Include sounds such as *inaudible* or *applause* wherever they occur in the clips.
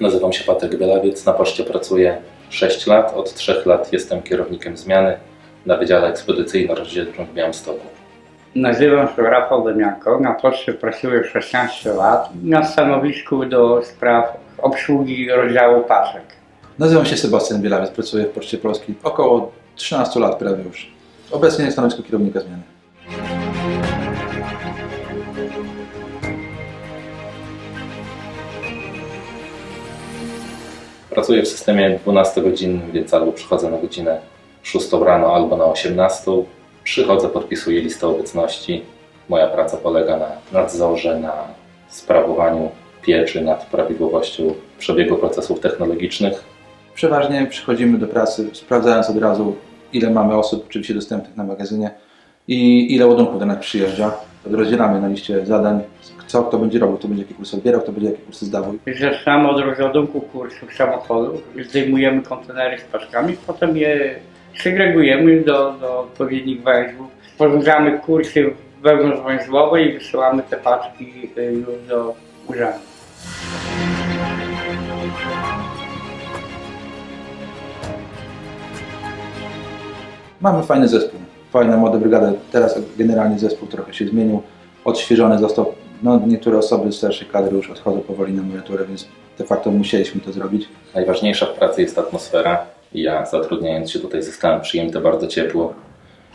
Nazywam się Patryk Bielawiec, na poczcie pracuję 6 lat. Od 3 lat jestem kierownikiem zmiany na Wydziale Ekspedycyjno-Rozdzielczym w Białymstoku. Nazywam się Rafał Demianko, na poczcie pracuję 16 lat na stanowisku do spraw obsługi rozdziału paczek. Nazywam się Sebastian Bielawiec, pracuję w Poczcie Polskiej około 13 lat prawie już. Obecnie na stanowisku kierownika zmiany. Pracuję w systemie 12-godzinnym, więc albo przychodzę na godzinę 6 rano, albo na 18. Przychodzę, podpisuję listę obecności. Moja praca polega na nadzorze, na sprawowaniu pieczy nad prawidłowością przebiegu procesów technologicznych. Przeważnie przychodzimy do pracy, sprawdzając od razu, ile mamy osób oczywiście dostępnych na magazynie i ile ładunków do nas przyjeżdża. Rozdzielamy na liście zadań, co kto będzie robił, kto będzie jakie kursy odbierał, kto będzie jakie kursy zdawał. Zaczynamy od rozładunku kursów samochodów, zdejmujemy kontenery z paczkami, potem je segregujemy do, do odpowiednich węzłów. Sporządzamy kursy wewnątrzwęzłowe i wysyłamy te paczki y, już do urzędu. Mamy fajny zespół, fajna młoda brygada. Teraz generalnie zespół trochę się zmienił, odświeżony został. No, niektóre osoby z starszej kadry już odchodzą powoli na emeryturę, więc de facto musieliśmy to zrobić. Najważniejsza w pracy jest atmosfera. Ja zatrudniając się tutaj zostałem przyjęty bardzo ciepło.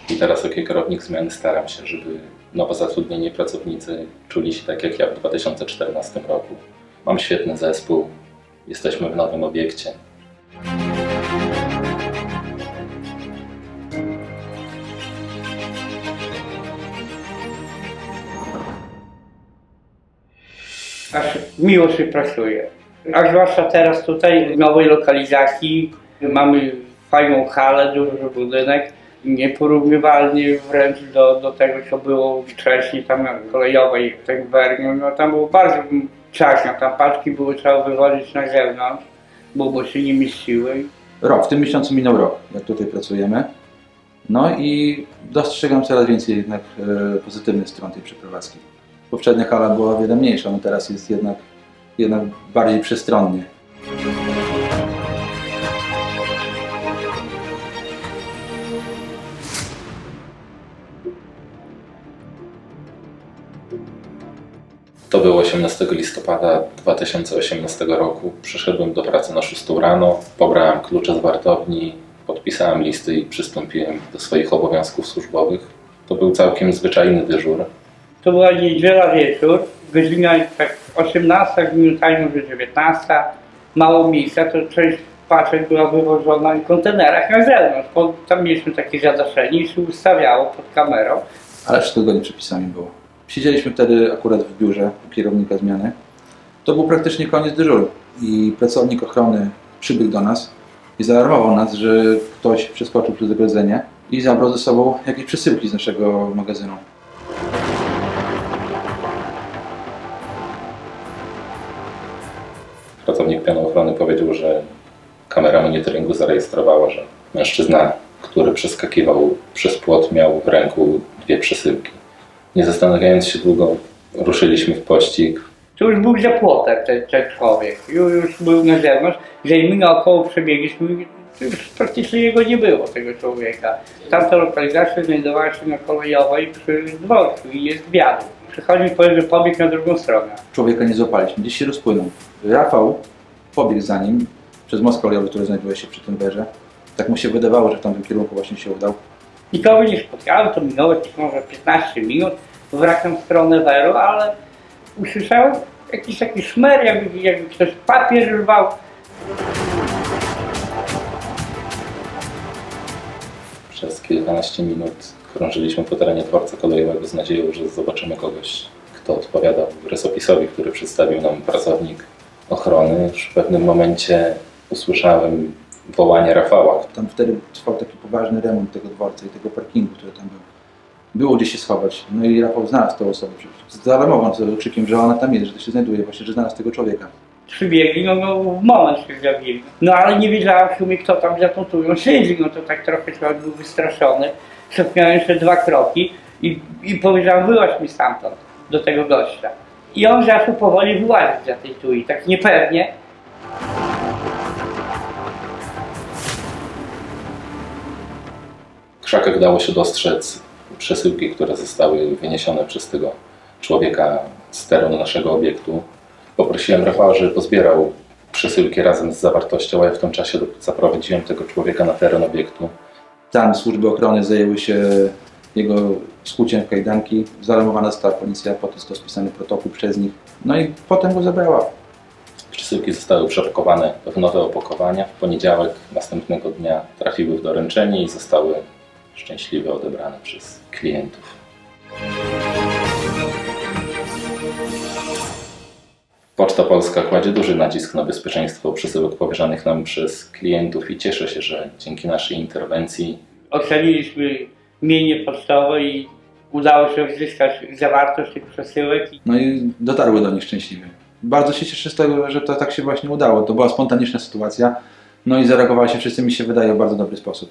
I teraz jako kierownik zmiany staram się, żeby nowo zatrudnieni pracownicy czuli się tak jak ja w 2014 roku. Mam świetny zespół, jesteśmy w nowym obiekcie. Aż miło się pracuje. A zwłaszcza teraz tutaj w nowej lokalizacji mamy fajną halę, duży budynek, nieporównywalnie wręcz do, do tego, co było wcześniej tam kolejowej w tym. No tam było bardzo ciaśno, tam paczki były trzeba wywozić na zewnątrz, bo, bo się nie mieściły. Rok, w tym miesiącu minął rok, jak tutaj pracujemy. No i dostrzegam coraz więcej jednak e, pozytywnych stron tej przeprowadzki. Poprzednia hala była o wiele mniejsza, no teraz jest jednak, jednak bardziej przestronnie. To było 18 listopada 2018 roku. Przyszedłem do pracy na 6 rano, pobrałem klucze z wartowni, podpisałem listy i przystąpiłem do swoich obowiązków służbowych. To był całkiem zwyczajny dyżur. To była niedziela wieczór, godzina tak 18, z minutami może 19, mało miejsca, to część paczek była wywożona w kontenerach na zewnątrz, bo tam mieliśmy takie zadaszenie i się ustawiało pod kamerą. ale wszystko zgodnie przepisami było. Siedzieliśmy wtedy akurat w biurze u kierownika zmiany. To był praktycznie koniec dyżuru i pracownik ochrony przybiegł do nas i zaalarmował nas, że ktoś przeskoczył przez ogrodzenie i zabrał ze sobą jakieś przesyłki z naszego magazynu. Pracownik pianu ochrony powiedział, że kamera monitoringu zarejestrowała, że mężczyzna, który przeskakiwał przez płot, miał w ręku dwie przesyłki. Nie zastanawiając się długo, ruszyliśmy w pościg. To już był za płotem ten, ten człowiek, już, już był na zewnątrz, że my naokoło przebiegliśmy, już praktycznie jego nie było, tego człowieka. Tamta lokalizacja znajdowała się na kolejowej przy dworcu i jest wiatr. Przychodzi i powie, że pobiegł na drugą stronę. Człowieka nie złapaliśmy, gdzieś się rozpłynął. Rafał pobiegł za nim przez most kolejowy, który znajduje się przy tym werze. Tak mu się wydawało, że w tamtym kierunku właśnie się udał. Nikogo nie spotkałem, to minęło jakieś może 15 minut, wracam w stronę Weru, ale usłyszałem jakiś taki szmer, jakby, jakby ktoś papier rwał. Przez kilkanaście minut krążyliśmy po terenie dworca kolejowego z nadzieją, że zobaczymy kogoś, kto odpowiada rysopisowi, który przedstawił nam pracownik ochrony. Już w pewnym momencie usłyszałem wołanie Rafała. Tam wtedy trwał taki poważny remont tego dworca i tego parkingu, który tam był. Było gdzie się schować. No i Rafał znalazł tę osobę. Zaalarmował nas krzykiem, że ona tam jest, że to się znajduje, właśnie, że znalazł tego człowieka przybiegli, no, no w moment się zjawili. No ale nie wiedziałem w sumie kto tam za tą tują *laughs* siedzi, no to tak trochę człowiek był wystraszony. Cofnąłem jeszcze dwa kroki i, i powiedziałem wyłaź mi stamtąd, do tego gościa. I on zaczął powoli wyłazić za tej tui, tak niepewnie. W krzakach dało się dostrzec przesyłki, które zostały wyniesione przez tego człowieka z terenu naszego obiektu. Poprosiłem Rafała, żeby pozbierał przesyłki razem z zawartością, a ja w tym czasie zaprowadziłem tego człowieka na teren obiektu. Tam służby ochrony zajęły się jego skuciem w kajdanki. Zaalarmowana została policja, potem został spisany protokół przez nich. No i potem go zabrała. Przesyłki zostały przepakowane w nowe opakowania. W poniedziałek następnego dnia trafiły w doręczenie i zostały szczęśliwie odebrane przez klientów. Poczta Polska kładzie duży nacisk na bezpieczeństwo przesyłek powierzanych nam przez klientów i cieszę się, że dzięki naszej interwencji Oceniliśmy mienie pocztowe i udało się uzyskać zawartość tych przesyłek. No i dotarły do nich szczęśliwie. Bardzo się cieszę z tego, że to tak się właśnie udało. To była spontaniczna sytuacja. No i zareagowali się wszyscy, mi się wydaje, w bardzo dobry sposób.